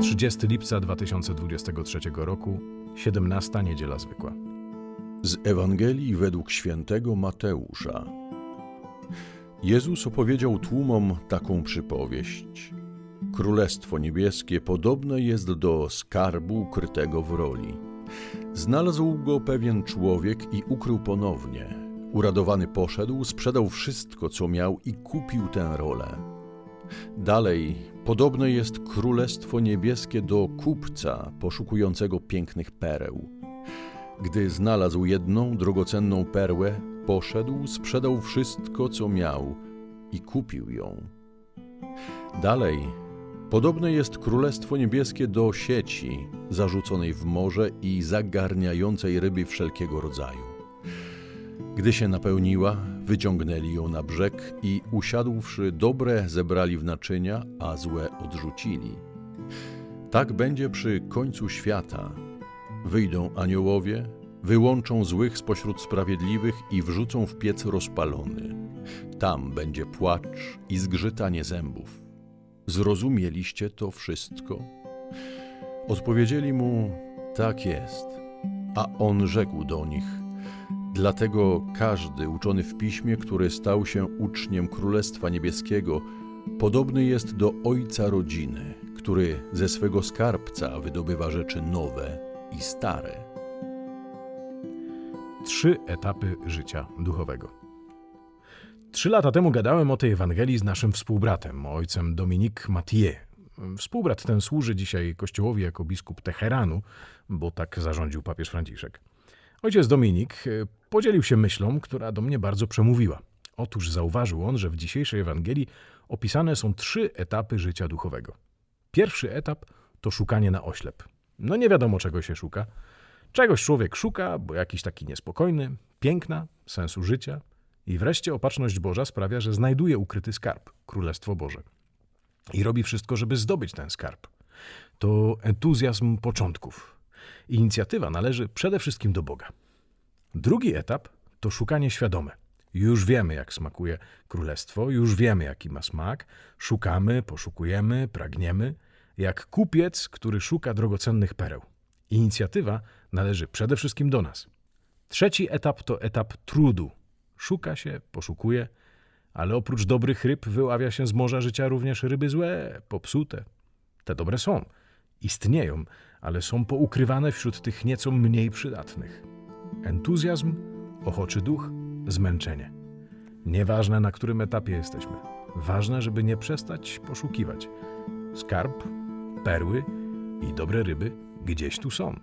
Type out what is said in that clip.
20 lipca 2023 roku, 17 niedziela zwykła. Z Ewangelii według świętego Mateusza. Jezus opowiedział tłumom taką przypowieść. Królestwo niebieskie podobne jest do skarbu ukrytego w roli. Znalazł go pewien człowiek i ukrył ponownie. Uradowany poszedł, sprzedał wszystko, co miał i kupił tę rolę. Dalej, podobne jest królestwo niebieskie do kupca poszukującego pięknych pereł. Gdy znalazł jedną drogocenną perłę, poszedł, sprzedał wszystko, co miał i kupił ją. Dalej, podobne jest Królestwo Niebieskie do sieci zarzuconej w morze i zagarniającej ryby wszelkiego rodzaju. Gdy się napełniła, wyciągnęli ją na brzeg i usiadłszy, dobre zebrali w naczynia, a złe odrzucili. Tak będzie przy końcu świata. Wyjdą aniołowie, wyłączą złych spośród sprawiedliwych i wrzucą w piec rozpalony. Tam będzie płacz i zgrzytanie zębów. Zrozumieliście to wszystko? Odpowiedzieli mu: Tak jest. A on rzekł do nich: Dlatego każdy uczony w piśmie, który stał się uczniem Królestwa Niebieskiego, podobny jest do ojca rodziny, który ze swego skarbca wydobywa rzeczy nowe i stare. Trzy etapy życia duchowego. Trzy lata temu gadałem o tej Ewangelii z naszym współbratem, ojcem Dominique Mathieu. Współbrat ten służy dzisiaj Kościołowi jako biskup Teheranu, bo tak zarządził papież Franciszek. Ojciec Dominik podzielił się myślą, która do mnie bardzo przemówiła. Otóż zauważył on, że w dzisiejszej Ewangelii opisane są trzy etapy życia duchowego. Pierwszy etap to szukanie na oślep. No nie wiadomo czego się szuka. Czegoś człowiek szuka, bo jakiś taki niespokojny, piękna, sensu życia i wreszcie opatrzność Boża sprawia, że znajduje ukryty skarb, Królestwo Boże. I robi wszystko, żeby zdobyć ten skarb. To entuzjazm początków. Inicjatywa należy przede wszystkim do Boga. Drugi etap to szukanie świadome. Już wiemy, jak smakuje królestwo, już wiemy, jaki ma smak. Szukamy, poszukujemy, pragniemy, jak kupiec, który szuka drogocennych pereł. Inicjatywa należy przede wszystkim do nas. Trzeci etap to etap trudu. Szuka się, poszukuje, ale oprócz dobrych ryb wyławia się z morza życia również ryby złe, popsute. Te dobre są, istnieją, ale są poukrywane wśród tych nieco mniej przydatnych. Entuzjazm, ochoczy duch, zmęczenie. Nieważne na którym etapie jesteśmy. Ważne, żeby nie przestać poszukiwać. Skarb, perły i dobre ryby gdzieś tu są.